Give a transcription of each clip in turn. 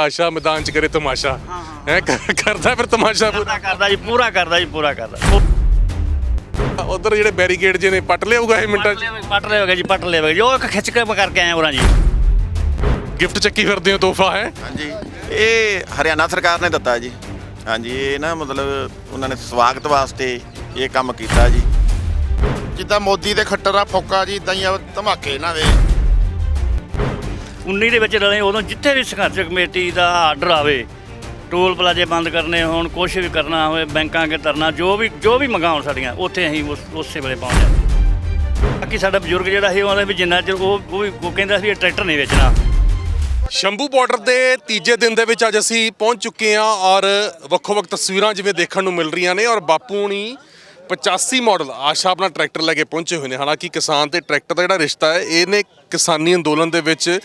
ਆਸ਼ਾ ਮੈਦਾਨ ਚ ਕਰੇ ਤਮਾਸ਼ਾ। ਹੈ ਕਰਦਾ ਫਿਰ ਤਮਾਸ਼ਾ ਪੂਰਾ। ਕਰਦਾ ਜੀ ਪੂਰਾ ਕਰਦਾ ਜੀ ਪੂਰਾ ਕਰਦਾ। ਉਧਰ ਜਿਹੜੇ ਬੈਰੀਕੇਡ ਜੇ ਨੇ ਪੱਟ ਲਿਆਊਗਾ ਇਹ ਮਿੰਟਾਂ ਚ? ਪਟ ਲਿਆਵੇਗਾ ਜੀ ਪਟ ਲਿਆਵੇਗਾ ਜੋ ਇੱਕ ਖਿੱਚ ਕੇ ਕਰਕੇ ਆਇਆ ਉਰਾਂ ਜੀ। ਗਿਫਟ ਚੱਕੀ ਫਿਰਦੇ ਹੋ ਤੋਹਫਾ ਹੈ? ਹਾਂਜੀ। ਇਹ ਹਰਿਆਣਾ ਸਰਕਾਰ ਨੇ ਦਿੱਤਾ ਜੀ। ਹਾਂਜੀ ਇਹ ਨਾ ਮਤਲਬ ਉਹਨਾਂ ਨੇ ਸਵਾਗਤ ਵਾਸਤੇ ਇਹ ਕੰਮ ਕੀਤਾ ਜੀ। ਜਿੱਦਾਂ ਮੋਦੀ ਦੇ ਖੱਟਰਾ ਫੋਕਾ ਜੀ ਇਦਾਂ ਹੀ ਧਮਾਕੇ ਇਹਨਾਂ ਦੇ। 19 ਦੇ ਵਿੱਚ ਰਲੇ, ਉਦੋਂ ਜਿੱਥੇ ਵੀ ਸੰਘਰਸ਼ ਕਮੇਟੀ ਦਾ ਆਰਡਰ ਆਵੇ, ਟੋਲ ਪਲਾਜ਼ੇ ਬੰਦ ਕਰਨੇ ਹੋਣ, ਕੁਛ ਵੀ ਕਰਨਾ ਹੋਵੇ, ਬੈਂਕਾਂ ਅੱਗੇ ਤਰਨਾ ਜੋ ਵੀ ਜੋ ਵੀ ਮੰਗਾਉਣ ਸਾਡੀਆਂ, ਉੱਥੇ ਅਸੀਂ ਉਸ, ਉਸੇ ਵੇਲੇ ਪਹੁੰਚ ਜਾਂਦੇ ਬਾਕੀ ਸਾਡਾ ਬਜ਼ੁਰਗ ਜਿਹੜਾ ਸੀ ਉਹਦਾ ਵੀ ਜਿੰਨਾ ਚਿਰ ਉਹ ਉਹ ਵੀ, ਉਹ ਕਹਿੰਦਾ ਸੀ ਇਹ ਟਰੈਕਟਰ ਨਹੀਂ ਵੇਚਣਾ। ਸ਼ੰਭੂ ਬਾਰਡਰ ਦੇ ਤੀਜੇ ਦਿਨ ਦੇ ਵਿੱਚ ਅੱਜ ਅਸੀਂ ਪਹੁੰਚ ਚੁੱਕੇ ਹਾਂ ਔਰ ਵੱਖੋ ਵੱਖ ਤਸਵੀਰਾਂ ਜਿਵੇਂ ਦੇਖਣ ਨੂੰ ਮਿਲ ਰਹੀਆਂ ਨੇ ਔਰ ਬਾਪੂ ਹੁਣੀ 85 ਮਾਡਲ ਆਸ਼ਾ ਆਪਣਾ ਟਰੈਕਟਰ ਲੈ ਕੇ ਪਹੁੰਚੇ ਹੋਏ ਨੇ। ਹਾਲਾਂਕਿ ਕਿਸਾਨ ਤੇ ਟਰੈਕਟਰ ਦਾ ਜਿਹੜਾ ਰਿਸ਼ਤਾ ਹੈ ਇਹਨੇ ਕਿਸਾਨੀ ਅੰਦੋਲਨ ਦੇ ਵਿੱਚ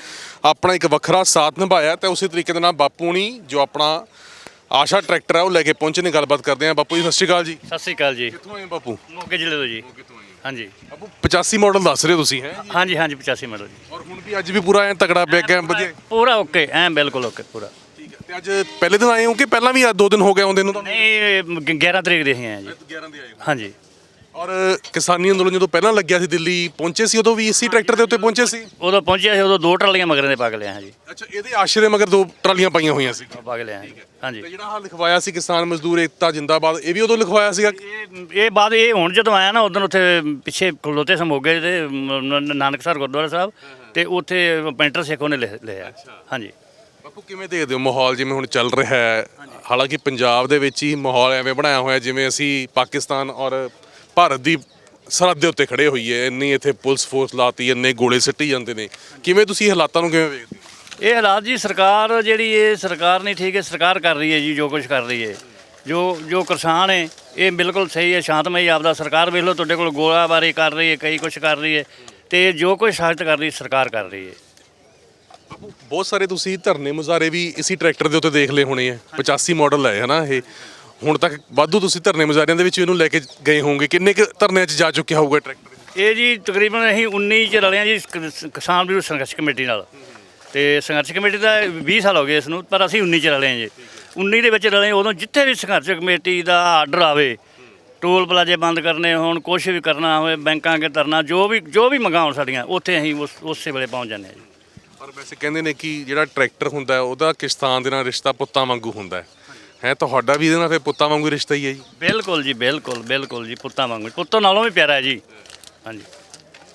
ਆਪਣਾ ਇੱਕ ਵੱਖਰਾ ਸਾਥ ਨਿਭਾਇਆ ਤੇ ਉਸੇ ਤਰੀਕੇ ਦੇ ਨਾਲ ਬਾਪੂ ਹੁਣੀ ਜੋ ਆਪਣਾ ਆਸ਼ਾ ਟਰੈਕਟਰ ਹੈ ਉਹ ਲੈ ਕੇ ਪਹੁੰਚੇ ਨੇ। ਗੱਲਬਾਤ ਕਰਦੇ ਹਾਂ ਬਾਪੂ ਜੀ ਸਤਿ ਸ਼੍ਰੀ ਅਕਾਲ ਜੀ। ਸਤਿ ਸ੍ਰੀ ਅਕਾਲ ਜੀ। ਕਿੱਥੋਂ ਆਏ ਬਾਪੂ? ਮੋਗੇ ਜ਼ਿਲ੍ਹੇ ਤੋਂ ਜੀ। ਹਾਂਜੀ। ਬਾਪੂ 85 ਮਾਡਲ ਦੱਸ ਰਹੇ ਹੋ ਤੁਸੀਂ ਹੈ? ਹਾਂਜੀ ਹਾਂਜੀ 85 ਮਿੰਟ ਜੀ। ਔਰ ਹੁਣ ਵੀ ਅੱਜ ਵੀ ਪੂਰਾ ਐ ਤਗੜਾ ਪਿਆ ਗਿਆ ਵਧੀਆ? ਪੂਰਾ ਓਕੇ ਐ ਬਿਲਕੁਲ ਓਕੇ ਪੂਰਾ। ਤੇ ਅੱਜ ਪਹਿਲੇ ਦਿਨ ਆਏ ਹੋ ਕਿ ਪਹਿਲਾਂ ਵੀ ਆ ਦੋ ਦਿਨ ਹੋ ਗਏ ਆਉਂਦੇ ਨੂੰ ਤੁਹਾਨੂੰ? ਨਹੀਂ 11 ਤਰੀਕ ਦੇ ਹੀ ਆ ਜੀ। 11 ਦੇ ਆਏ ਹਾਂਜੀ। ਔਰ ਕਿਸਾਨੀ ਅੰਦੋਲਨ ਜਦੋਂ ਪਹਿਲਾਂ ਲੱਗਿਆ ਸੀ ਦਿੱਲੀ ਪਹੁੰਚੇ ਸੀ ਉਦੋਂ ਵੀ ਇਸੇ ਟਰੈਕਟਰ ਦੇ ਉੱਤੇ ਪਹੁੰਚੇ ਸੀ? ਉਦੋਂ ਪਹੁੰਚਿਆ ਸੀ ਉਦੋਂ ਦੋ ਟਰਾਲੀਆਂ ਮਗਰਾਂ ਦੇ ਪਾ ਕੇ ਲਿਆ ਜੀ ਅੱਛਾ ਇਹਦੇ ਆਸ਼ਰੇ ਮਗਰ ਦੋ ਟਰਾਲੀਆਂ ਪਾਈਆਂ ਹੋਈਆਂ ਸੀ। ਪਾ ਕੇ ਲਿਆ ਹਾਂਜੀ। ਤੇ ਜਿਹੜਾ ਹਾਲ ਲਿਖਵਾਇਆ ਸੀ ਕਿਸਾਨ ਮਜ਼ਦੂਰ ਏਕਤਾ ਜਿੰਦਾਬਾਦ ਇਹ ਵੀ ਉਦੋਂ ਲਿਖਵਾਇਆ ਸੀਗਾ? ਇਹ ਇਹ ਬਾਅਦ ਇਹ ਹੁਣ ਜਦੋਂ ਆਇਆ ਨਾ ਉਦੋਂ ਉੱਥੇ ਪਿੱਛੇ ਖਲੋਤੇ ਸਮੋਗੇ ਤੇ ਮ- ਨ- ਨਾਨਕਸਰ ਗੁਰਦੁਆਰਾ ਸਾਹਿਬ ਤੇ ਉੱਥੇ ਪੈਂਟਰ ਸੇਖੋ ਨੇ ਲਿਖ- ਲਿਆ। ਹਾਂਜੀ। ਬਾਪੂ ਕਿਵੇਂ ਦੇਖਦੇ ਹੋ ਮਾਹੌਲ ਜਿਵੇਂ ਹੁਣ ਚੱਲ ਰਿਹਾ ਹੈ? ਹਾਲਾਂਕਿ ਪੰਜਾਬ ਦੇ ਵਿੱਚ ਹੀ ਮਾਹੌਲ ਐਵੇਂ ਬਣਾਇਆ ਹੋਇਆ ਜਿਵੇਂ ਅਸੀਂ ਪਾਕਿਸਤਾਨ ਔਰ ਭਾਰਤ ਦੀ ਸਰਹੱਦ ਦੇ ਉੱਤੇ ਖੜੇ ਹੋਈਏ, ਇੰਨੀ ਇੱਥੇ ਪੁਲਿਸ ਫੋਰਸ ਲਾਤੀ, ਇੰਨੇ ਗੋਲੇ ਸਿੱਟੀ ਜਾਂਦੇ ਨੇ। ਕਿਵੇਂ ਤੁਸੀਂ ਹਾਲਾਤਾਂ ਨੂੰ ਕਿਵੇਂ ਵੇਖਦੇ ਹੋ? ਇਹ ਹਾਲਾਤ ਜੀ, ਸਰਕਾਰ ਜਿਹੜੀ ਇਹ ਸਰਕਾਰ ਨਹੀਂ ਠੀਕ ਹੈ ਸਰਕਾਰ ਕਰ ਰਹੀ ਹੈ ਜੀ, ਜੋ ਕੁਝ ਕਰ ਰਹੀ ਹੈ। ਜੋ ਜੋ ਕਿਸਾਨ ਹੈ, ਇਹ ਬਿਲਕੁਲ ਸਹੀ ਹੈ, ਸ਼ਾਂਤਮਈ ਆਪਦਾ ਸਰਕਾਰ ਵੇਖ ਲਓ, ਤੁਹਾਡੇ ਕੋਲ ਗੋਲਾਬਾਰੀ ਕਰ ਰਹੀ ਹੈ, ਕਈ ਕੁਝ ਕਰ ਰਹੀ ਹੈ। ਤੇ ਜੋ ਕੁਝ ਸਾਜ਼ਤ ਕਰ ਰਹੀ, ਸਰਕਾਰ ਕਰ ਰਹੀ ਹੈ। ਬਹੁਤ ਸਾਰੇ ਤੁਸੀਂ ਧਰਨੇ ਮੁਜ਼ਾਰੇ ਵੀ ਇਸੇ ਟਰੈਕਟਰ ਦੇ ਉੱਤੇ ਦੇਖ ਲਏ ਹੋਣੇ ਆ। 85 ਮਾਡਲ ਹੈ ਹਨਾ ਇਹ। ਹੁਣ ਤੱਕ ਵਾਧੂ ਤੁਸੀਂ ਧਰਨੇ ਮੁਜ਼ਾਰਿਆਂ ਦੇ ਵਿੱਚ ਇਹਨੂੰ ਲੈ ਕੇ ਗਏ ਹੋਵੋਗੇ। ਕਿੰਨੇ ਕੁ ਧਰਨਿਆਂ 'ਚ ਜਾ ਚੁੱਕਿਆ ਹੋਊਗਾ ਟਰੈਕਟਰ? ਇਹ ਜੀ ਤਕਰੀਬਨ ਅਸੀਂ 19 ਚ ਰਲੇ ਹਾਂ ਜੀ ਕਿਸਾਨ ਵਿਰੋਧ ਸੰਘਰਸ਼ ਕਮੇਟੀ ਨਾਲ। ਤੇ ਸੰਘਰਸ਼ ਕਮੇਟੀ ਦਾ 20 ਸਾਲ ਹੋ ਗਏ ਇਸ ਨੂੰ ਪਰ ਅਸੀਂ 19 ਚ ਰਲੇ ਹਾਂ ਜੀ। 19 ਦੇ ਵਿੱਚ ਰਲੇ ਹਾਂ, ਉਦੋਂ ਜਿੱਥੇ ਵੀ ਸੰਘਰਸ਼ ਕਮੇਟੀ ਦਾ ਆਰਡਰ ਆਵੇ ਟੋਲ ਪਲਾਜ਼ੇ ਬੰਦ ਕਰਨੇ ਹੋਣ ਕੁਛ ਵੀ ਕਰਨਾ ਹੋਵੇ ਬੈਂਕਾਂ ਅੱਗੇ ਤਰਨਾ ਜੋ ਵੀ ਜੋ ਵੀ ਮੰਗਾਉਣ ਸਾਡੀਆਂ ਉੱਥੇ ਅਸੀਂ ਉਸ ਉਸੇ ਵੇਲੇ ਪਹੁੰਚ ਜਾਂਦੇ ਹਾਂ ਜੀ। ਪਰ ਵੈਸੇ ਕਹਿੰਦੇ ਨੇ ਕਿ ਜਿਹੜਾ ਟਰੈਕਟਰ ਹੁੰਦਾ ਹੈ ਉਹਦਾ ਕਿਸਾਨ ਦੇ ਨਾਲ ਰਿਸ਼ਤਾ ਪੁੱਤਾਂ ਵਾਂਗੂ ਹੁੰਦਾ ਹੈ। ਹੈ ਤੁਹਾਡਾ ਵੀ ਇਹਦੇ ਨਾਲ ਫਿਰ ਪੁੱਤਾਂ ਵਾਂਗੂ ਰਿਸ਼ਤਾ ਹੀ ਹੈ ਜੀ? ਬਿਲਕੁਲ ਜੀ ਬਿਲਕੁਲ ਬਿਲਕੁਲ ਜੀ ਪੁੱਤਾਂ ਵਾਂਗੂ। ਪੁੱਤੋਂ ਨਾਲੋਂ ਵੀ ਪਿਆਰਾ ਹੈ ਜੀ। ਹਾਂਜੀ।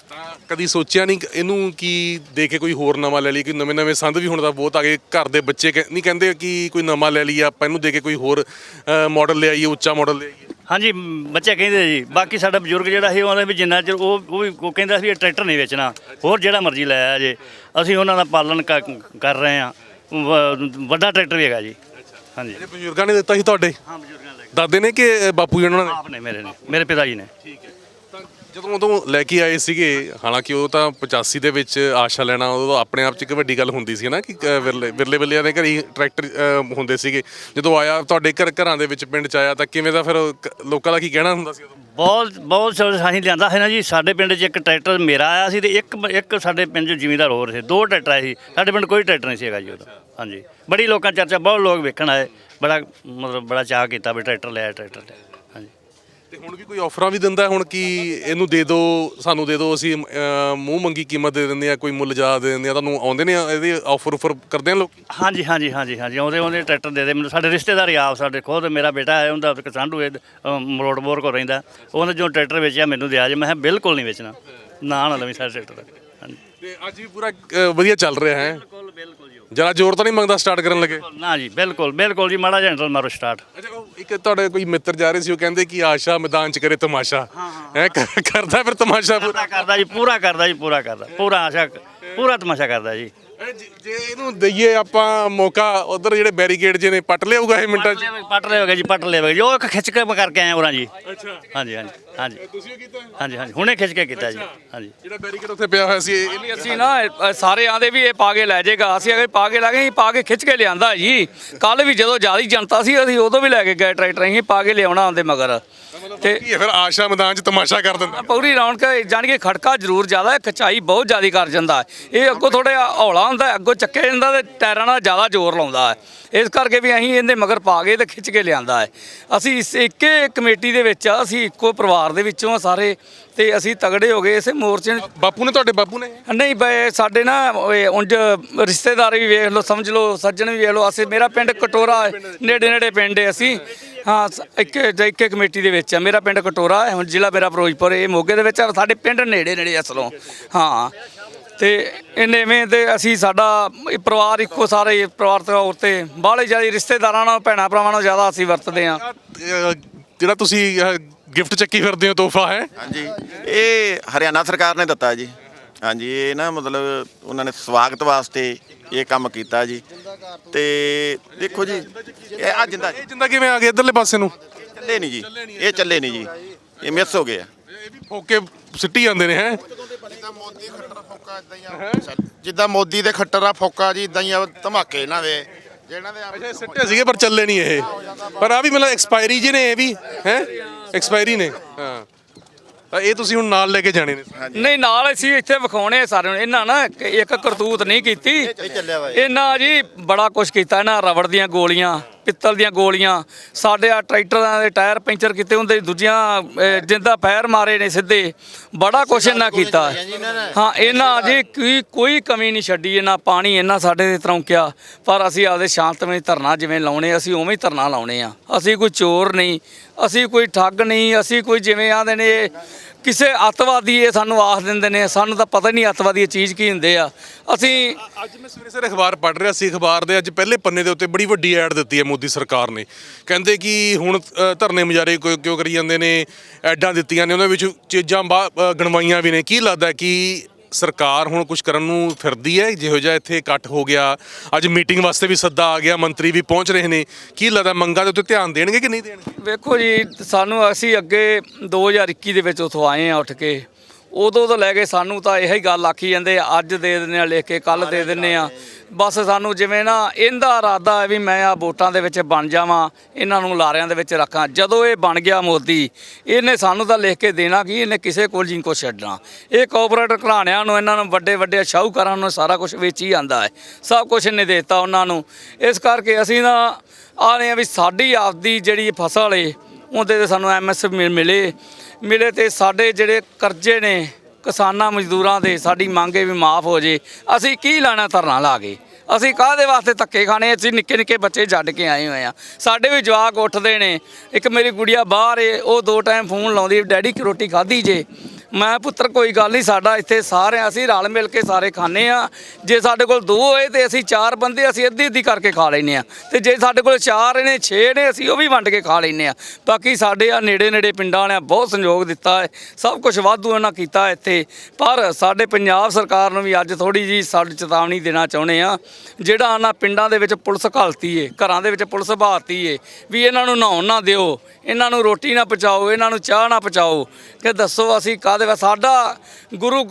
ਤਾਂ ਕਦੀ ਸੋਚਿਆ ਨਹੀਂ ਕਿ ਇਹਨੂੰ ਕੀ ਦੇ ਕੇ ਕੋਈ ਹੋਰ ਨਵਾਂ ਲੈ ਲਈ ਕਿ ਨਵੇਂ ਨਵੇਂ ਸੰਦ ਵੀ ਹੁਣ ਤਾਂ ਬਹੁਤ ਆ ਗਏ ਘਰ ਦੇ ਬੱਚੇ ਕਹਿ- ਨਹੀਂ ਕਹਿੰਦੇ ਕਿ ਕੋਈ ਨਵਾਂ ਲੈ ਲਈਏ ਆਪਾਂ ਇਹਨੂੰ ਦੇ ਕੇ ਕੋਈ ਹੋਰ ਮਾਡਲ ਲੈ ਆਈਏ ਉੱਚਾ ਮਾਡਲ ਲੈ ਆਈਏ ਹਾਂਜੀ ਮ, ਬੱਚੇ ਕਹਿੰਦੇ ਜੀ ਬਾਕੀ ਸਾਡਾ ਬਜ਼ੁਰਗ ਜਿਹੜਾ ਸੀ ਉਹਦਾ ਵੀ ਜਿੰਨਾ ਚਿਰ ਉਹ ਉਹ ਵੀ ਉਹ ਕਹਿੰਦਾ ਸੀ ਇਹ ਟਰੈਕਟਰ ਨਹੀਂ ਵੇਚਣਾ ਹੋਰ ਜਿਹੜਾ ਮਰਜ਼ੀ ਲੈ ਆ ਜੇ। ਅਸੀਂ ਉਹਨਾਂ ਦਾ ਪਾਲਣ ਕ- ਕਰ ਰਹੇ ਹਾਂ। ਵ- ਵੱਡਾ ਟਰੈਕਟਰ ਵੀ ਹੈਗਾ ਜੀ। ਹਾਂਜੀ। ਇਹ ਬਜ਼ੁਰਗਾਂ ਨੇ ਦਿੱਤਾ ਸੀ ਤੁਹਾਡੇ? ਹਾਂ ਬਜ਼ੁਰਗਾਂ ਲੈ ਦਾਦੇ ਨੇ ਕਿ ਅ, ਬਾਪੂ ਜੀ ਉਹਨਾਂ ਨੇ? ਆਪ ਨੇ ਮੇਰੇ ਨੇ ਮੇਰੇ ਪਿਤਾ ਜੀ ਨੇ। ਤਾਂ ਜਦੋਂ ਉਦੋਂ ਲੈ ਕੇ ਆਏ ਸੀਗੇ ਹਾਲਾਂਕਿ ਉਹ ਤਾਂ 85 ਦੇ ਵਿੱਚ ਆਸ਼ਾ ਲੈਣਾ ਉਦੋਂ ਆਪਣੇ ਆਪ 'ਚ ਇੱਕ ਵੱਡੀ ਗੱਲ ਹੁੰਦੀ ਸੀ ਨਾ ਕਿ ਅ, ਵਿਰਲੇ ਵਿਰਲੇ ਵਿਰਲਿਆਂ ਦੇ ਘਰੀ ਟਰੈਕਟਰ ਅ, ਹੁੰਦੇ ਸੀਗੇ। ਜਦੋਂ ਆਇਆ ਤੁਹਾਡੇ ਘਰ ਘਰਾਂ ਦੇ ਵਿੱਚ ਪਿੰਡ 'ਚ ਆਇਆ ਤਾਂ ਕਿਵੇਂ ਦਾ ਫਿਰ ਉਹ ਕ- ਲੋਕਾਂ ਦਾ ਕੀ ਕਹਿਣਾ ਹੁੰਦਾ ਸੀ ਉਦੋਂ? ਬਹੁਤ ਬਹੁਤ ਸਾਹੀਂ ਲਿਆਂਦਾ ਹੈ ਨਾ ਜੀ। ਸਾਡੇ ਪਿੰਡ 'ਚ ਇੱਕ ਟਰੈਕਟਰ ਮੇਰਾ ਆਇਆ ਸੀ ਤੇ ਇੱਕ ਇੱਕ ਸਾਡੇ ਪਿੰਡ 'ਚ ਜ਼ਿਮੀਂਦਾਰ ਹੋਰ ਸੀ। ਦੋ ਟਰੈਕਟਰ ਆਏ ਸੀ। ਸਾਡੇ ਪਿੰਡ ਕੋਈ ਟਰੈਕਟਰ ਨਹੀਂ ਸੀ ਹੈਗਾ ਜੀ ਉਦੋਂ। ਹਾਂਜੀ। ਬੜੀ ਲੋਕਾਂ ਚਰਚਾ ਬਹੁਤ ਲੋਕ ਵੇਖਣ ਆਏ। ਬੜਾ ਮਤਲਬ ਬੜਾ ਚਾਹ ਕੀਤਾ ਵੀ ਟਰੈਕਟਰ ਲਿਆ ਟਰੈਕਟਰ ਲਿਆ ਤੇ ਹੁਣ ਵੀ ਕੋਈ ਆਫਰਾਂ ਵੀ ਦਿੰਦਾ ਹੁਣ ਕਿ ਇਹਨੂੰ ਦੇ ਦਿਓ ਸਾਨੂੰ ਦੇ ਦਿਓ ਅਸੀਂ ਮੂੰਹ ਮੰਗੀ ਕੀਮਤ ਦੇ ਦਿੰਦੇ ਆ ਕੋਈ ਮੁੱਲ ਜ਼ਿਆਦਾ ਦੇ ਦਿੰਦੇ ਆ ਤੁਹਾਨੂੰ ਆਉਂਦੇ ਨੇ ਇਹਦੇ ਆਫਰ ਉਫਰ ਕਰਦੇ ਆ ਲੋਕ? ਹਾਂਜੀ ਹਾਂਜੀ ਹਾਂਜੀ ਹਾਂਜੀ ਆਉਂਦੇ ਆਉਂਦੇ ਟਰੈਕਟਰ ਦੇ ਦੇ ਮੈਨੂੰ। ਸਾਡੇ ਰਿਸ਼ਤੇਦਾਰ ਹੀ ਆਪ ਸਾਡੇ ਖੁਦ ਮੇਰਾ ਬੇਟਾ ਹੈ ਉਹਦਾ ਕਿਸਾਨ ਹੋਏ ਮਲੋਟ ਬੋਰ ਕੋ ਰਹਿੰਦਾ। ਉਹਨੇ ਜੋ ਟਰੈਕਟਰ ਵੇਚਿਆ ਮੈਨੂੰ ਦਿਆ ਜੇ। ਮੈਂ ਕਿਹਾ ਬਿਲਕੁਲ ਨਹੀਂ ਵੇਚਣਾ। ਨਾ ਨਾ ਲਵੀਂ ਸਾਡੇ ਟਰੈਕਟਰ ਹਾਂਜੀ। ਤੇ ਅੱਜ ਵੀ ਪੂਰਾ ਵਧੀਆ ਚੱਲ ਰਿਹਾ ਹੈ। ਬਿਲਕੁਲ ਬਿਲਕੁਲ। ਜਰਾ ਜ਼ੋਰ ਤਾਂ ਨਹੀਂ ਮੰਗਦਾ ਸਟਾਰਟ ਕਰਨ ਲੱਗੇ? ਨਾ ਜੀ ਬਿਲਕੁਲ ਬਿਲਕੁਲ ਜੀ ਮਾੜਾ ਜੈਂਟਲ ਮਾਰੋ ਸਟਾਰਟ ਅੱਛਾ ਉਹ ਇੱਕ ਤੁਹਾਡੇ ਕੋਈ ਮਿੱਤਰ ਜਾ ਰਹੇ ਸੀ ਉਹ ਕਹਿੰਦੇ ਕਿ ਆਸ਼ਾ ਮੈਦਾਨ 'ਚ ਕਰੇ ਤਮਾਸ਼ਾ। ਹੈ ਕਰਦਾ ਫਿਰ ਤਮਾਸ਼ਾ ਪੂਰਾ ਪੂਰਾ? ਕਰਦਾ ਜੀ ਪੂਰਾ ਕਰਦਾ ਜੀ ਪੂਰਾ ਕਰਦਾ ਪੂਰਾ ਆਸ਼ਾ ਪੂਰਾ ਤਮਾਸ਼ਾ ਕਰਦਾ ਜੀ। ਇਹ ਜੇ- ਜੇ ਇਹਨੂੰ ਦਈਏ ਆਪਾਂ ਮੌਕਾ ਉਧਰ ਜਿਹੜੇ ਬੈਰੀਕੇਡ ਜੇ ਨੇ ਪੱਟ ਲਿਆਊਗਾ ਇਹ ਮਿੰਟਾਂ 'ਚ? ਪਟ ਲਿਆਵੇਗਾ ਜੀ ਪਟ ਲਿਆਵੇਗਾ ਜੋ। ਇੱਕ ਖਿੱਚ ਕੇ ਮੈਂ ਕਰਕੇ ਆਇਆ ਉਰਾਂ ਜੀ। ਅੱਛਾ। ਹਾਂਜੀ ਹਾਂਜੀ ਹਾਂਜੀ। ਤੁਸੀਂ ਉਹ ਕੀਤਾ? ਹਾਂਜੀ ਹਾਂਜੀ। ਹੁਣੇ ਖਿੱਚ ਕੇ ਕੀਤਾ ਜੀ। ਹਾਂਜੀ। ਜਿਹੜਾ ਬੈਰੀਕੇਡ ਉੱਥੇ ਪਿਆ ਹੋਇਆ ਸੀ ਇਹ ਇਹ ਨਹੀਂ ਅਸੀਂ ਨਾ ਅ, ਸਾਰੇ ਆਂਦੇ ਵੀ ਇਹ ਪਾ ਕੇ ਲੈ ਜਾਏਗਾ। ਅਸੀਂ ਅਗਰ ਪਾ ਕੇ ਲਾਗੇ ਅਸੀਂ ਪਾ ਕੇ ਖਿੱਚ ਕੇ ਲਿਆਂਦਾ ਜੀ। ਕੱਲ ਵੀ ਜਦੋਂ ਜ਼ਿਆਦਾ ਜਨਤਾ ਸੀ ਅਸੀਂ ਉਦੋਂ ਵੀ ਲੈ ਕੇ ਗਏ ਟਰੈਕਟਰ। ਅਸੀਂ ਪਾ ਕੇ ਲਿਆਉਣਾ ਆਉਂਦੇ ਮਗਰ। ਤੇ ਕੀ ਹੈ ਫਿਰ ਆਸ਼ਾ ਮੈਦਾਨ 'ਚ ਤਮਾਸ਼ਾ ਕਰ ਦਿੰਦਾ। ਪੂਰੀ ਰੌਣਕ ਜਾਣੀ ਕਿ ਖੜਕਾ ਜ਼ਰੂਰ ਜ਼ਿਆਦਾ ਹੈ ਖਚਾਈ ਬਹੁਤ ਜ਼ਿਆਦਾ ਕਰ ਜਾਂਦਾ ਹੈ। ਇਹ ਅੱਗੋਂ ਥੋੜਾ ਹੌਲਾ ਹੁੰਦਾ ਹੈ, ਅੱਗੋਂ ਚੱਕਿਆ ਜਾਂਦਾ ਤੇ ਟਾਇਰਾਂ ਨਾਲ ਜ਼ਿਆਦਾ ਜ਼ੋਰ ਲਾਉਂਦਾ ਹੈ। ਇਸ ਕਰਕੇ ਵੀ ਅਸੀਂ ਇਹਦੇ ਮਗਰ ਪਾ ਕੇ ਤੇ ਖਿੱਚ ਕੇ ਲਿਆਂਦਾ ਹੈ। ਅਸੀਂ ਇਸ ਇੱਕੇ ਕਮੇਟੀ ਦੇ ਵਿੱਚ ਆ ਅਸੀਂ ਇੱਕੋ ਪਰਿਵਾਰ ਦੇ ਵਿੱਚੋਂ ਆ ਸਾਰੇ ਤੇ ਅਸੀਂ ਤਗੜੇ ਹੋ ਗਏ ਇਸੇ ਮੋਰਚੇ ਨੂੰ। ਬਾਪੂ ਨੇ ਤੁਹਾਡੇ ਬਾਪੂ ਨੇ? ਨਹੀਂ ਬਈ ਸਾਡੇ ਨਾ ਓਏ ਉਂਝ ਰਿਸ਼ਤੇਦਾਰ ਵੀ ਵੇਖ ਲਓ ਸਮਝ ਲਓ ਸੱਜਣ ਵੀ ਵੇਖ ਲਓ ਅਸੀਂ ਮੇਰਾ ਪਿੰਡ ਕਟੋਰਾ ਹੈ, ਨੇੜੇ ਨੇੜੇ ਪਿੰਡ ਹੈ ਅਸੀਂ। ਹਾਂ ਸ- ਇੱਕ ਇੱਕ ਕਮੇਟੀ ਦੇ ਵਿੱਚ ਆ। ਮੇਰਾ ਪਿੰਡ ਕਟੋਰਾ ਹੈ ਹੁਣ ਜ਼ਿਲ੍ਹਾ ਮੇਰਾ ਫਿਰੋਜ਼ਪੁਰ ਇਹ ਮੋਗੇ ਦੇ ਵਿੱਚ ਆ ਸਾਡੇ ਪਿੰਡ ਨੇੜੇ ਨੇੜੇ ਅਸਲੋਂ। ਹਾਂ। ਤੇ ਇੰਨੇਵੇਂ ਤੇ ਅਸੀਂ ਸਾਡਾ ਇਹ ਪਰਿਵਾਰ ਇੱਕੋ ਸਾਰੇ ਪਰਿਵਾਰ ਤੌਰ ਤੇ ਬਾਹਲੇ ਜ਼ਿਆਦਾ ਰਿਸ਼ਤੇਦਾਰਾਂ ਨਾਲ ਭੈਣਾਂ ਭਰਾਵਾਂ ਨਾਲ ਜ਼ਿਆਦਾ ਅਸੀਂ ਵਰਤਦੇ ਹਾਂ। ਅਹ, ਜਿਹੜਾ ਤੁਸੀਂ ਗਿਫਟ ਚੱਕੀ ਫਿਰਦੇ ਹੋ ਤੋਹਫਾ ਹੈ? ਹਾਂਜੀ। ਇਹ ਹਰਿਆਣਾ ਸਰਕਾਰ ਨੇ ਦਿੱਤਾ ਜੀ। ਹਾਂਜੀ ਇਹ ਨਾ ਮਤਲਬ ਉਹਨਾਂ ਨੇ ਸਵਾਗਤ ਵਾਸਤੇ ਇਹ ਕੰਮ ਕੀਤਾ ਜੀ। ਤੇ ਦੇਖੋ ਜੀ ਇਹ ਆ ਜਿੰਦਾ ਇਹ ਜਿੰਦਾ ਕਿਵੇਂ ਆ ਗਿਆ ਇਧਰਲੇ ਪਾਸੇ ਨੂੰ? ਚੱਲੇ ਨਹੀਂ ਜੀ ਇਹ ਚੱਲੇ ਨਹੀਂ ਜੀ। ਇਹ ਮਿਸ ਹੋ ਗਏ ਆ। ਇਹ ਵੀ ਫੋਕੇ ਸਿੱਟੀ ਜਾਂਦੇ ਨੇ ਹੈ? ਜਿੱਦਾਂ ਮੋਦੀ ਖੱਟਰ ਫੋਕਾ ਇਦਾਂ ਹੀ ਆ। ਜਿੱਦਾਂ ਮੋਦੀ ਦੇ ਖੱਟਰ ਆ ਫੋਕਾ ਜੀ ਇਦਾਂ ਹੀ ਆ ਧਮਾਕੇ ਇਹਨਾਂ ਦੇ। ਜਿਹਨਾਂ ਦੇ ਅੱਛਾ ਸਿੱਟੇ ਸੀਗੇ ਪਰ ਚੱਲੇ ਨਹੀਂ ਇਹ। ਪਰ ਆ ਵੀ ਮਤਲਬ ਐਕਸਪਾਇਰੀ ਜਿਹੇ ਨੇ ਇਹ ਵੀ ਹੈ? ਐਕਸਪਾਇਰੀ ਨੇ ਹਾਂ। ਤਾਂ ਇਹ ਤੁਸੀਂ ਹੁਣ ਨਾਲ ਲੈ ਕੇ ਜਾਣੇ ਨੇ। ਨਹੀਂ ਨਾਲ ਅਸੀਂ ਇੱਥੇ ਵਿਖਾਉਣੇ ਆ ਸਾਰਿਆਂ ਨੂੰ। ਇਹਨਾਂ ਨਾ ਇੱਕ- ਇੱਕ ਕਰਤੂਤ ਨਹੀਂ ਕੀਤੀ। ਇਹਨਾਂ ਜੀ ਬੜਾ ਕੁਝ ਕੀਤਾ ਇਹਨਾਂ ਰਬੜ ਦੀਆਂ ਗੋਲੀਆਂ। ਪਿੱਤਲ ਦੀਆਂ ਗੋਲੀਆਂ ਸਾਡੇ ਆ ਟਰੈਕਟਰਾਂ ਦੇ ਟਾਇਰ ਪੈਂਚਰ ਕੀਤੇ ਹੁੰਦੇ ਦੂਜੀਆਂ ਅਹ, ਜਿੰਦਾ ਫਾਇਰ ਮਾਰੇ ਨੇ ਸਿੱਧੇ ਬੜਾ ਕੁਝ ਇਹਨਾਂ ਕੀਤਾ। ਹਾਂ ਇਹਨਾਂ ਜੀ ਕੋਈ ਕੋਈ ਕਮੀ ਨਹੀਂ ਛੱਡੀ ਇਹਨਾਂ ਪਾਣੀ ਇਹਨਾਂ ਸਾਡੇ ਤੇ ਤਰੌਂਕਿਆ ਪਰ ਅਸੀਂ ਆਪਦੇ ਸ਼ਾਂਤਮਈ ਧਰਨਾ ਜਿਵੇਂ ਲਾਉਣੇ ਅਸੀਂ ਉਵੇਂ ਹੀ ਧਰਨਾ ਲਾਉਣੇ ਆ। ਅਸੀਂ ਕੋਈ ਚੋਰ ਨਹੀਂ ਅਸੀਂ ਕੋਈ ਠੱਗ ਨਹੀਂ ਅਸੀਂ ਕੋਈ ਜਿਵੇਂ ਆਂਦੇ ਨੇ ਕਿਸੇ ਅੱਤਵਾਦੀ ਇਹ ਸਾਨੂੰ ਆਖ ਦਿੰਦੇ ਨੇ, ਸਾਨੂੰ ਤਾਂ ਪਤਾ ਹੀ ਨਹੀਂ ਅੱਤਵਾਦੀ ਇਹ ਚੀਜ਼ ਕੀ ਹੁੰਦੇ ਆ। ਅਸੀਂ ਅੱਜ ਮੈਂ ਸਵੇਰੇ ਸਵੇਰੇ ਅਖਬਾਰ ਪੜ੍ਹ ਰਿਹਾ ਸੀ, ਅਖਬਾਰ ਦੇ ਅੱਜ ਪਹਿਲੇ ਪੰਨੇ ਦੇ ਉੱਤੇ ਬੜੀ ਵੱਡੀ ਐਡ ਦਿੱਤੀ ਹੈ ਮੋਦੀ ਸਰਕਾਰ ਨੇ। ਕਹਿੰਦੇ ਕਿ ਹੁਣ ਧਰਨੇ ਮੁਜ਼ਾਰੇ ਕਿਉਂ ਕਰੀ ਜਾਂਦੇ ਨੇ, ਐਡਾਂ ਦਿੱਤੀਆਂ ਨੇ ਉਹਨਾਂ ਵਿੱਚ ਚੀਜ਼ਾਂ ਬਾ- ਗਣਵਾਈਆਂ ਵੀ ਨੇ। ਕੀ ਲੱਗਦਾ ਕਿ ਸਰਕਾਰ ਹੁਣ ਕੁਝ ਕਰਨ ਨੂੰ ਫਿਰਦੀ ਹੈ? ਜਿਹੋ ਜਿਹਾ ਇੱਥੇ ਇਕੱਠ ਹੋ ਗਿਆ। ਅੱਜ ਮੀਟਿੰਗ ਵਾਸਤੇ ਵੀ ਸੱਦਾ ਆ ਗਿਆ, ਮੰਤਰੀ ਵੀ ਪਹੁੰਚ ਰਹੇ ਨੇ। ਕੀ ਲੱਗਦਾ ਮੰਗਾਂ ਦੇ ਉੱਤੇ ਧਿਆਨ ਦੇਣਗੇ ਕਿ ਨਹੀਂ ਦੇਣਗੇ? ਵੇਖੋ ਜੀ, ਸਾਨੂੰ ਅਸੀਂ ਅੱਗੇ 2021 ਦੇ ਵਿੱਚ ਉਥੋਂ ਆਏ ਆ ਉੱਠ ਕੇ। ਉਦੋਂ ਤੋਂ ਲੈ ਕੇ ਸਾਨੂੰ ਤਾਂ ਇਹੀ ਗੱਲ ਆਖੀ ਜਾਂਦੇ ਆ, ਅੱਜ ਦੇ ਦਿੰਦੇ ਆ ਲਿਖ ਕੇ ਕੱਲ ਦੇ ਦਿੰਦੇ ਆ। ਬਸ ਸਾਨੂੰ ਜਿਵੇਂ ਨਾ ਇਹਦਾ ਇਰਾਦਾ ਹੈ ਵੀ ਮੈਂ ਆ ਵੋਟਾਂ ਦੇ ਵਿੱਚ ਬਣ ਜਾਵਾਂ ਇਹਨਾਂ ਨੂੰ ਲਾਰਿਆਂ ਦੇ ਵਿੱਚ ਰੱਖਾਂ। ਜਦੋਂ ਇਹ ਬਣ ਗਿਆ ਮੋਦੀ ਇਹਨੇ ਸਾਨੂੰ ਤਾਂ ਲਿਖ ਕੇ ਦੇਣਾ ਕਿ ਇਹਨੇ ਕਿਸੇ ਕੋਲ ਜੀ ਕੋ ਛੱਡਣਾ। ਇਹ ਕਾਰਪੋਰੇਟ ਘਰਾਣਿਆਂ ਨੂੰ ਇਹਨਾਂ ਨੂੰ ਵੱਡੇ ਵੱਡੇ ਸ਼ਾਹੂਕਾਰਾਂ ਨੂੰ ਸਾਰਾ ਕੁਝ ਵੇਚੀ ਜਾਂਦਾ ਹੈ। ਸਭ ਕੁਝ ਇਹਨੇ ਦਿੱਤਾ ਉਹਨਾਂ ਨੂੰ। ਇਸ ਕਰਕੇ ਅਸੀਂ ਨਾ ਆ ਰਹੇ ਆ ਵੀ ਸਾਡੀ ਆਪਦੀ ਜਿਹੜੀ ਫਸਲ ਏ ਉਹਦੇ ਤੇ ਸਾਨੂੰ ਐਮਐਸਪੀ ਮਿਲੇ। ਮਿਲੇ ਤੇ ਸਾਡੇ ਜਿਹੜੇ ਕਰਜ਼ੇ ਨੇ ਕਿਸਾਨਾਂ ਮਜ਼ਦੂਰਾਂ ਦੇ, ਸਾਡੀ ਮੰਗੇ ਵੀ ਮਾਫ ਹੋ ਜੇ। ਅਸੀਂ ਕੀ ਲੈਣਾ ਧਰਨਾ ਲਾ ਕੇ? ਅਸੀਂ ਕਾਹਦੇ ਵਾਸਤੇ ਧੱਕੇ ਖਾਣੇ? ਅਸੀਂ ਨਿੱਕੇ ਨਿੱਕੇ ਬੱਚੇ ਛੱਡ ਕੇ ਆਏ ਹੋਏ ਆ। ਸਾਡੇ ਵੀ ਜਵਾਕ ਉੱਠਦੇ ਨੇ। ਇੱਕ ਮੇਰੀ ਗੁੜੀਆ ਬਾਹਰ ਏ, ਉਹ ਦੋ ਟਾਈਮ ਫੋਨ ਲਾਉਂਦੀ, ਡੈਡੀ, ਕੀ ਰੋਟੀ ਖਾਧੀ ਜੇ? ਮੈਂ ਪੁੱਤਰ, ਕੋਈ ਗੱਲ ਨਹੀਂ, ਸਾਡਾ ਇੱਥੇ ਸਾਰੇ ਅਸੀਂ ਰਲ ਮਿਲ ਕੇ ਸਾਰੇ ਖਾਣੇ ਆ ਜੇ ਸਾਡੇ ਕੋਲ ਦੋ ਹੋਏ ਤੇ ਅਸੀਂ ਚਾਰ ਬੰਦੇ, ਅਸੀਂ ਅੱਧੀ ਅੱਧੀ ਕਰਕੇ ਖਾ ਲੈਨੇ ਆ ਤੇ ਜੇ ਸਾਡੇ ਕੋਲ ਚਾਰ ਨੇ 6 ਨੇ, ਅਸੀਂ ਉਹ ਵੀ ਵੰਡ ਕੇ ਖਾ ਲੈਨੇ ਆ ਬਾਕੀ ਸਾਡੇ ਆ ਨੇੜੇ ਨੇੜੇ ਪਿੰਡਾਂ ਵਾਲਿਆਂ ਬਹੁਤ ਸੰਯੋਗ ਦਿੱਤਾ ਹੈ। ਸਭ ਕੁਝ ਵਾਧੂ ਇਹਨਾਂ ਕੀਤਾ ਇੱਥੇ। ਪਰ ਸਾਡੇ ਪੰਜਾਬ ਸਰਕਾਰ ਨੂੰ ਵੀ ਅੱਜ ਥੋੜੀ ਜੀ ਸਾਡੀ ਚੇਤਾਵਨੀ ਦੇਣਾ ਚਾਹੁੰਦੇ ਆ ਜਿਹੜਾ ਉਹਨਾਂ ਪਿੰਡਾਂ ਦੇ ਵਿੱਚ ਪੁਲਿਸ ਘਾਲਤੀ ਏ, ਘਰਾਂ ਦੇ ਵਿੱਚ ਪੁਲਿਸ ਬਹਾਤੀ ਏ, ਵੀ ਇਹਨਾਂ ਨੂੰ ਨਹਾਉਣ ਨਾ ਦਿਓ, ਇਹਨਾਂ ਨੂੰ ਰੋਟੀ ਨਾ ਪਹੁੰਚਾਓ, ਇਹਨਾਂ ਨੂੰ ਚਾਹ ਨਾ ਪਹੁੰਚਾਓ, ਕਿ ਦੱਸੋ ਅਸੀਂ ਕਾਹਦੇ ਵਾ ਸਾਡਾ ਗੁਰੂ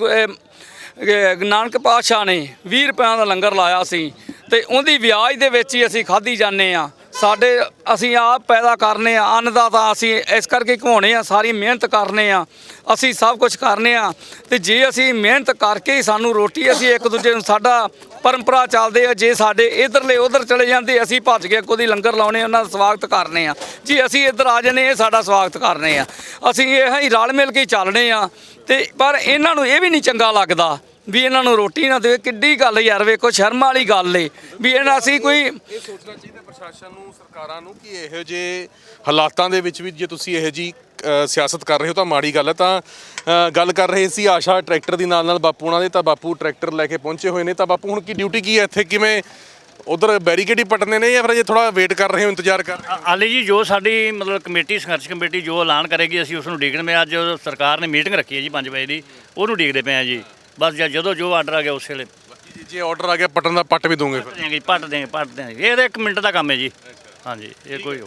ਨਾਨਕ ਪਾਤਸ਼ਾਹ ਨੇ 20 ਰੁਪਿਆਂ ਦਾ ਲੰਗਰ ਲਾਇਆ ਸੀ ਤੇ ਉਹਦੀ ਵਿਆਜ ਦੇ ਵਿੱਚ ਹੀ ਅਸੀਂ ਖਾਧੀ ਜਾਂਦੇ ਆ ਸਾਡੇ ਅਸੀਂ ਆਪ ਪੈਦਾ ਕਰਨੇ ਆ, ਅੰਨ ਦਾ ਤਾਂ ਅਸੀਂ ਇਸ ਕਰਕੇ ਘਵਾਉਣੇ ਆ, ਸਾਰੀ ਮਿਹਨਤ ਕਰਨੇ ਆ, ਅਸੀਂ ਸਭ ਕੁਝ ਕਰਨੇ ਆ ਤੇ ਜੇ ਅਸੀਂ ਮਿਹਨਤ ਕਰਕੇ ਹੀ ਸਾਨੂੰ ਰੋਟੀ ਅਸੀਂ ਇੱਕ ਦੂਜੇ ਨੂੰ ਸਾਡਾ ਪਰੰਪਰਾ ਚੱਲਦੇ ਆ, ਜੇ ਸਾਡੇ ਇਧਰਲੇ ਉਧਰ ਚਲੇ ਜਾਂਦੇ, ਅਸੀਂ ਭੱਜ ਕੇ ਕੋਈ ਲੰਗਰ ਲਾਉਣੇ, ਉਹਨਾਂ ਦਾ ਸਵਾਗਤ ਕਰਨੇ ਆ। ਜੀ ਅਸੀਂ ਇੱਧਰ ਆ ਜਨੇ ਇਹ ਸਾਡਾ ਸਵਾਗਤ ਕਰਨੇ ਆ। ਅਸੀਂ ਇਹ ਹੀ ਰਲ ਮਿਲ ਕੇ ਹੀ ਚੱਲਣੇ ਆ ਤੇ ਪਰ ਇਹਨਾਂ ਨੂੰ ਇਹ ਵੀ ਨਹੀਂ ਚੰਗਾ ਲੱਗਦਾ ਵੀ ਇਹਨਾਂ ਨੂੰ ਰੋਟੀ ਨਾ ਦੇਵੇ, ਕਿੱਡੀ ਗੱਲ ਯਾਰ, ਵੇਖੋ ਸ਼ਰਮ ਵਾਲੀ ਗੱਲ ਏ ਵੀ ਇਹਨਾਂ ਅਸੀਂ ਕੋਈ ਪ੍ਰਸ਼ਾਸਨ ਨੂੰ ਸਰਕਾਰਾਂ ਨੂੰ ਕਿ ਇਹੋ ਜਿਹੇ ਹਾਲਾਤਾਂ ਦੇ ਵਿੱਚ ਵੀ ਜੇ ਤੁਸੀਂ ਇਹੋ ਜੀ ਸਿਆਸਤ ਕਰ ਰਹੇ ਹੋ ਤਾਂ ਮਾੜੀ ਗੱਲ ਹੈ। ਤਾਂ ਅ, ਗੱਲ ਕਰ ਰਹੇ ਸੀ ਆਸ਼ਾ ਟਰੈਕਟਰ ਦੀ ਨਾਲ ਨਾਲ ਬਾਪੂ ਉਹਨਾਂ ਦੇ ਤਾਂ ਬਾਪੂ ਟਰੈਕਟਰ ਲੈ ਕੇ ਪਹੁੰਚੇ ਹੋਏ ਨੇ। ਤਾਂ ਬਾਪੂ ਹੁਣ ਕੀ ਡਿਊਟੀ ਕੀ ਹੈ ਇੱਥੇ? ਕਿਵੇਂ ਉਧਰ ਬੈਰੀਕੇਡ ਹੀ ਪਟਨੇ ਨੇ ਜਾਂ ਫਿਰ ਜੇ ਥੋੜਾ ਵੇਟ ਕਰ ਰਹੇ ਹੋ ਇੰਤਜ਼ਾਰ ਕਰ ਰਹੇ ਹੋ? ਹਾਲੇ ਜੀ ਜੋ ਸਾਡੀ ਮਤਲਬ ਕਮੇਟੀ ਸੰਘਰਸ਼ ਕਮੇਟੀ ਜੋ ਐਲਾਨ ਕਰੇਗੀ ਅਸੀਂ ਉਸ ਨੂੰ ਉਡੀਕਣ ਮੈਂ ਅੱਜ ਸਰਕਾਰ ਨੇ ਮੀਟਿੰਗ ਰੱਖੀ ਹੈ ਜੀ 5 ਵਜੇ ਦੀ ਉਹਨੂੰ ਉਡੀਕਦੇ ਪਏ ਆ ਜੀ। ਬਸ ਜਦ- ਜਦੋਂ ਜੋ ਆਰਡਰ ਆ ਗਿਆ ਉਸੇ ਵੇਲੇ। ਜੇ ਆਰਡਰ ਆ ਗਿਆ ਪਟਨ ਦਾ ਪੱਟ ਵੀ ਦੋਗੇ ਫਿਰ। ਦਿਆਂਗੇ ਪੱਟ ਦਿਆਂਗੇ ਪੱਟ ਦਿਆਂਗੇ। ਇਹ ਤਾਂ ਇੱਕ ਮਿੰਟ ਦਾ ਕੰਮ ਹੈ ਜੀ। ਹਾਂਜੀ ਇਹ ਕੋਈ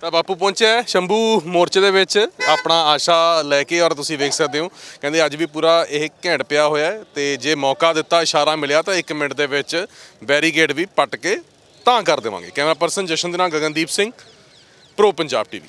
ਤਾਂ ਬਾਪੂ ਪਹੁੰਚਿਆ ਹੈ ਸ਼ੰਭੂ ਮੋਰਚੇ ਦੇ ਵਿੱਚ। ਆਪਣਾ ਆਸ਼ਾ ਲੈ ਕੇ ਔਰ ਤੁਸੀਂ ਵੇਖ ਸਕਦੇ ਹੋ। ਕਹਿੰਦੇ ਅੱਜ ਵੀ ਪੂਰਾ ਇਹ ਘੈਂਟ ਪਿਆ ਹੋਇਆ ਹੈ ਤੇ ਜੇ ਮੌਕਾ ਦਿੱਤਾ ਇਸ਼ਾਰਾ ਮਿਲਿਆ ਤਾਂ 1 ਮਿੰਟ ਦੇ ਵਿੱਚ ਬੈਰੀਗੇਡ ਵੀ ਪੱਟ ਕੇ ਤਾਂ ਕਰ ਦੇਵਾਂਗੇ। ਕੈਮਰਾ ਪਰਸਨ ਜਸ਼ਨ ਦੇ ਨਾਲ ਗਗਨਦੀਪ ਸਿੰਘ ਪ੍ਰੋ ਪੰਜਾਬ ਟੀਵੀ